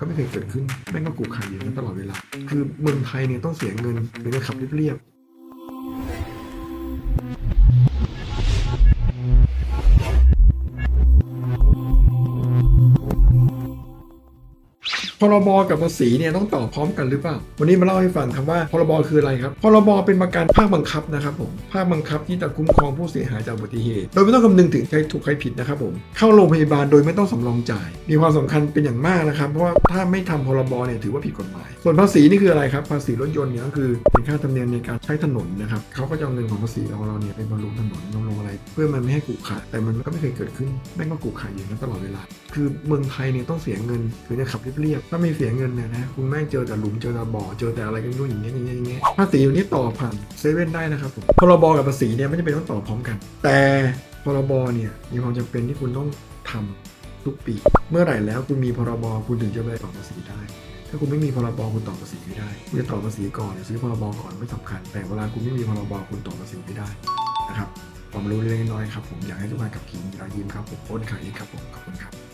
ก็ไม่เคยเกิดขึ้นแม่งก็กูขายอยู่นั้นตลอดเวลา คือเมืองไทยเนี่ยต้องเสียเงินถึงจะขับเรียบ รบกับภาษีเนี่ยต้องต่อพร้อมกันหรือเปล่า วันนี้มาเล่าให้ฟังครับว่าพรบคืออะไรครับ พรบเป็นประกันภาคบังคับนะครับผม ภาคบังคับที่จะคุ้มครองผู้เสียหายจากอุบัติเหตุ โดยไม่ต้องคำนึงถึงใครถูกใครผิดนะครับผม เข้าโรงพยาบาลโดยไม่ต้องสำรองจ่าย มีความสำคัญเป็นอย่างมากนะครับ เพราะว่าถ้าไม่ทำพรบเนี่ยถือว่าผิดกฎหมาย ส่วนภาษีนี่คืออะไรครับ ภาษีรถยนต์เนี่ยก็คือเป็นค่าธรรมเนียมในการใช้ถนนนะครับเขาก็จะเอาเงินของภาษีของเราเนี่ยไปบำรุงถนนบำรุงอะไร เพื่อมันไม่ให้กุขะแต่มันก็ไม่เคยเกิดขึ้นแม่งก็กุขะอยู่นั้นตลอดเวลา คือเมืองไทยเนี่ยต้องเสียเงินถึงจะขับเรียบๆถ้าไม่เสียเงินเนี่ยนะคุณแม่งเจอแต่หลุมเจอแต่บ่อเจอแต่อะไรกันนู่นอย่างเงี้ยอย่างเงี้ยอย่างเงี้ยภาษีอยู่นี่ต่อผ่านเซเว่นได้นะครับผมพรบกับภาษีเนี่ยไม่จำเป็นต้องต่อพร้อมกัน แต่พรบเนี่ยมีความจำเป็นที่คุณต้องทำทุกปี เมื่อไหร่แล้วคุณมีพรบคุณถึงจะไปต่อภาษีได้ถ้าคุณไม่มีพรบคุณต่อภาษีไม่ได้ คุณจะต่อภาษีก่อนหรือซื้อพรบก่อนไม่สำคัญ แต่เวลาคุณไม่มีพรบคุณต่อภาษีไม่ได้นะครับ ความรู้เล็กน้อยครับผมอยากให้ทุกท่านกับขี่มีรอยยิ้มครับผมโอนขายครับผมขอบคุณครับ